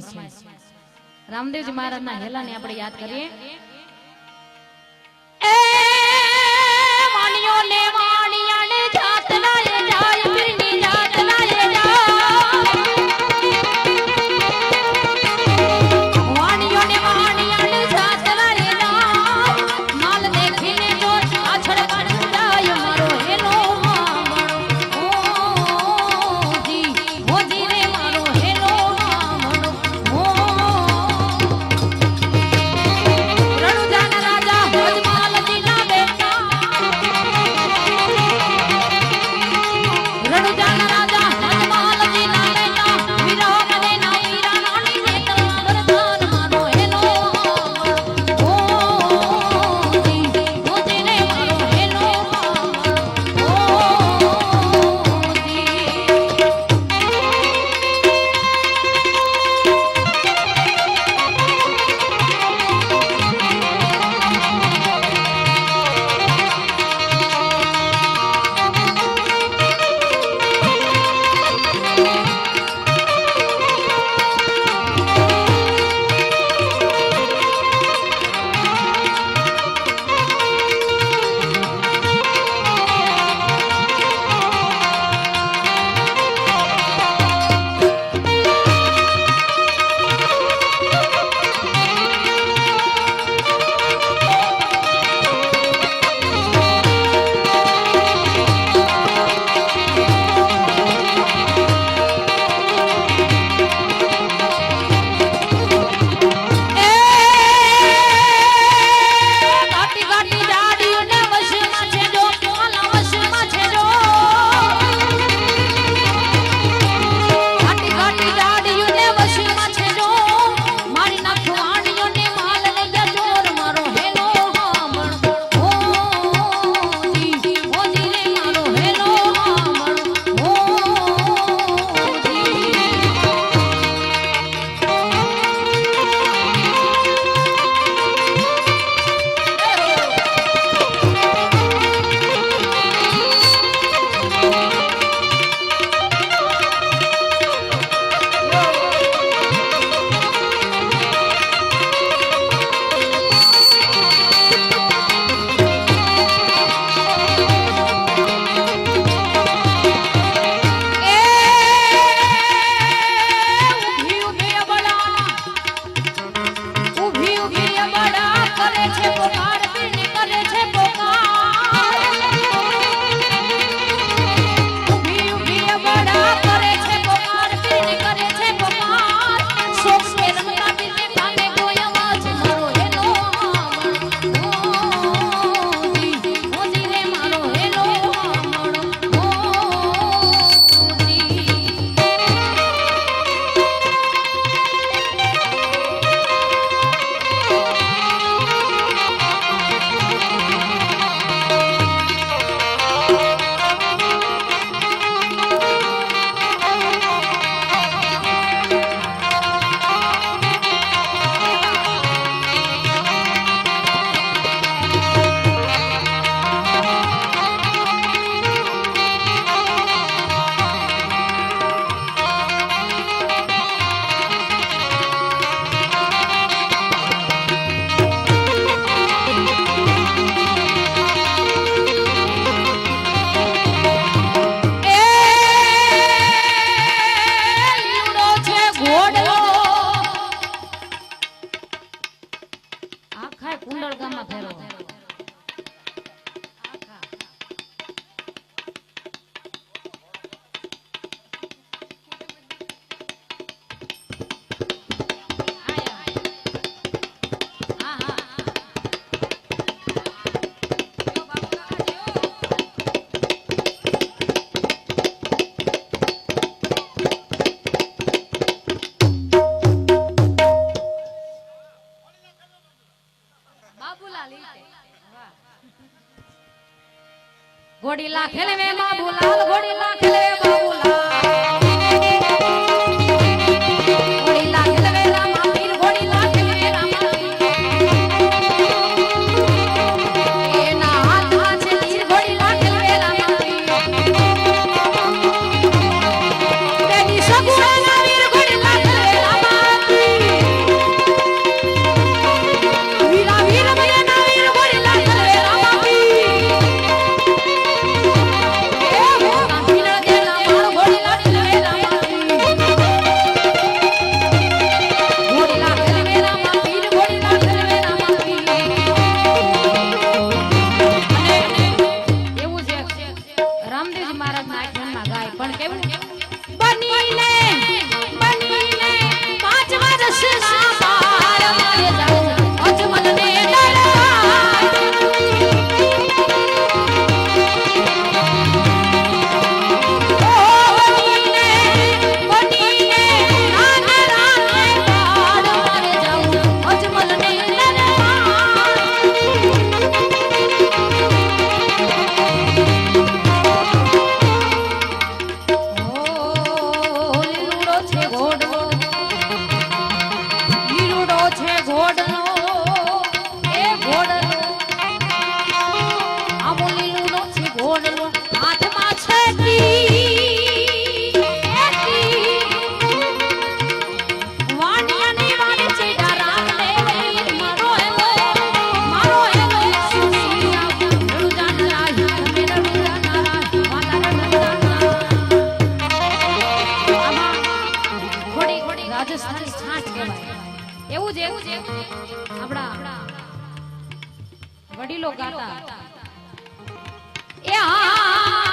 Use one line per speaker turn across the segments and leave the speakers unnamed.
ફરમાઈશ છે. રામદેવજી મહારાજના હેલાને આપણે યાદ કરીએ. પાંચ આઠમમાં ગાય પણ રાજસ્થાની છાંટ કહેવાય. એવું જ એવું જ આપણા વડીલો ગાતા. એ હા.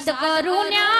সাদ করুণা